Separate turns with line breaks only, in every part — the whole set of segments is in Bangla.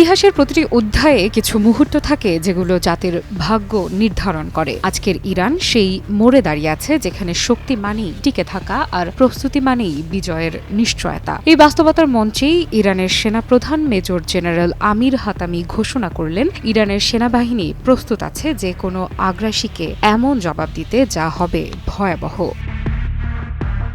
ইতিহাসের প্রতিটি অধ্যায়ে কিছু মুহূর্ত থাকে যেগুলো জাতির ভাগ্য নির্ধারণ করে। আজকের ইরান সেই মোড়ে দাঁড়িয়ে আছে যেখানে শক্তি মানেই টিকে থাকা আর প্রস্তুতি মানেই বিজয়ের নিশ্চয়তা। এই বাস্তবতার মঞ্চেই ইরানের সেনাপ্রধান মেজর জেনারেল আমির হাতামি ঘোষণা করলেন, ইরানের সেনাবাহিনী প্রস্তুত আছে যে কোনো আগ্রাসীকে এমন জবাব দিতে যা হবে ভয়াবহ।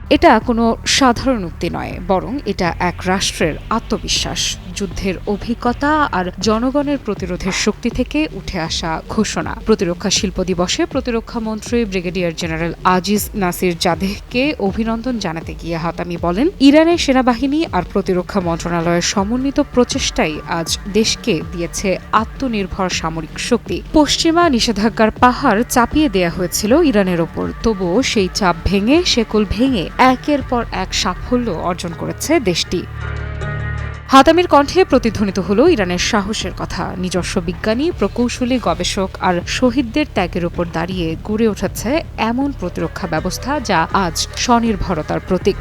এটা কোনো সাধারণ উক্তি নয়, বরং এটা এক রাষ্ট্রের আত্মবিশ্বাস, যুদ্ধের অভিজ্ঞতা আর জনগণের প্রতিরোধের শক্তি থেকে উঠে আসা ঘোষণা। প্রতিরক্ষা শিল্প দিবসে প্রতিরক্ষা মন্ত্রী ব্রিগেডিয়ার জেনারেল আজিজ নাসির জাদেহকে অভিনন্দন জানাতে গিয়ে হাতামি বলেন ইরানের সেনাবাহিনী আর প্রতিরক্ষা মন্ত্রণালয়ের সমন্বিত প্রচেষ্টাই আজ দেশকে দিয়েছে আত্মনির্ভর সামরিক শক্তি। পশ্চিমা নিষেধাজ্ঞার পাহাড় চাপিয়ে দেয়া হয়েছিল ইরানের ওপর, তবুও সেই চাপ ভেঙে, শেকল ভেঙে একের পর এক সাফল্য অর্জন করেছে দেশটি। হাতামির কণ্ঠে প্রতিধ্বনিত হল ইরানের সাহসের কথা। নিজস্ব বিজ্ঞানী, প্রকৌশলী, গবেষক আর শহীদদের ত্যাগের উপর দাঁড়িয়ে গড়ে উঠেছে এমন প্রতিরক্ষা ব্যবস্থা যা আজ স্বনির্ভরতার প্রতীক।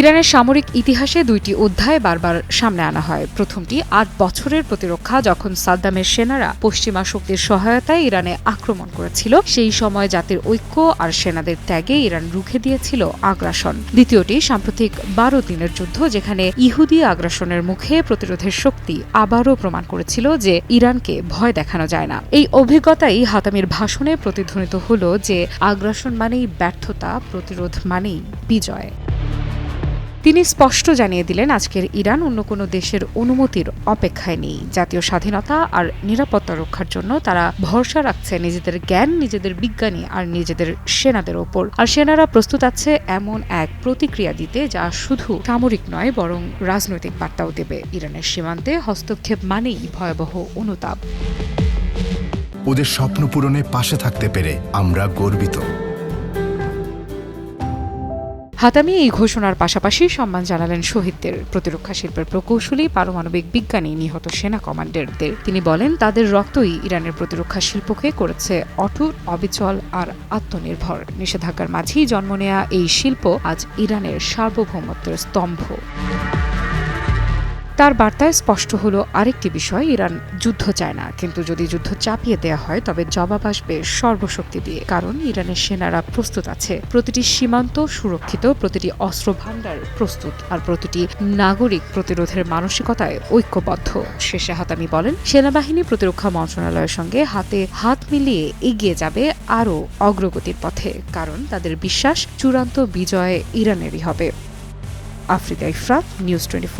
ইরানের সামরিক ইতিহাসে দুইটি অধ্যায় বারবার সামনে আনা হয়। প্রথমটি, আট বছরের প্রতিরক্ষা, যখন সাদ্দামের সেনারা পশ্চিমা শক্তির সহায়তায় ইরানে আক্রমণ করেছিল, সেই সময় জাতির ঐক্য আর সেনাদের ত্যাগে ইরান রুখে দিয়েছিল আগ্রাসন। দ্বিতীয়টি, সাম্প্রতিক বারো দিনের যুদ্ধ, যেখানে ইহুদি আগ্রাসনের মুখে প্রতিরোধের শক্তি আবারও প্রমাণ করেছিল যে ইরানকে ভয় দেখানো যায় না। এই অভিজ্ঞতাই হাতামির ভাষণে প্রতিধ্বনিত হল যে আগ্রাসন মানেই ব্যর্থতা, প্রতিরোধ মানেই বিজয়। তিনি স্পষ্ট জানিয়ে দিলেন, আজকের ইরান অন্য কোনো দেশের অনুমতির অপেক্ষায় নেই। জাতীয় স্বাধীনতা আর নিরাপত্তা রক্ষার জন্য তারা ভরসা রাখছে নিজেদের জ্ঞান, নিজেদের বিজ্ঞানী আর নিজেদের সেনাদের ওপর। আর সেনারা প্রস্তুত আছে এমন এক প্রতিক্রিয়া দিতে যা শুধু সামরিক নয়, বরং রাজনৈতিক বার্তাও দেবে। ইরানের সীমান্তে হস্তক্ষেপ মানেই ভয়াবহ অনুতাপ।
ওদের স্বপ্ন পূরণে পাশে থাকতে পেরে আমরা গর্বিত।
হাতামি এই ঘোষণার পাশাপাশি সম্মান জানালেন শহীদদের প্রতিরক্ষা শিল্পের প্রকৌশলী, পারমাণবিক বিজ্ঞানী নিহত সেনা কমান্ডারদের। তিনি বলেন, তাদের রক্তই ইরানের প্রতিরক্ষা শিল্পকে করেছে অটুট, অবিচল আর আত্মনির্ভর। নিষেধাজ্ঞার মাঝেই জন্ম নেয়া এই শিল্প আজ ইরানের সার্বভৌমত্বের স্তম্ভ। তার বার্তায় স্পষ্ট হলো আরেকটি বিষয়, ইরান যুদ্ধ চায় না। কিন্তু যদি যুদ্ধ চাপিয়ে দেওয়া হয়, তবে জবাব আসবে সর্বশক্তি দিয়ে, কারণ ইরানের সেনারা প্রস্তুত আছে। প্রতিটি সীমান্ত সুরক্ষিত, প্রতিটি অস্ত্র ভাণ্ডার প্রস্তুত, আর প্রতিটি নাগরিক প্রতিরোধের মানসিকতায় ঐক্যবদ্ধ। শেষে হাতামি বলেন, সেনাবাহিনী প্রতিরক্ষা মন্ত্রণালয়ের সঙ্গে হাতে হাত মিলিয়ে এগিয়ে যাবে আরও অগ্রগতির পথে, কারণ তাদের বিশ্বাস চূড়ান্ত বিজয় ইরানেরই হবে। Africa Ifrat, news twenty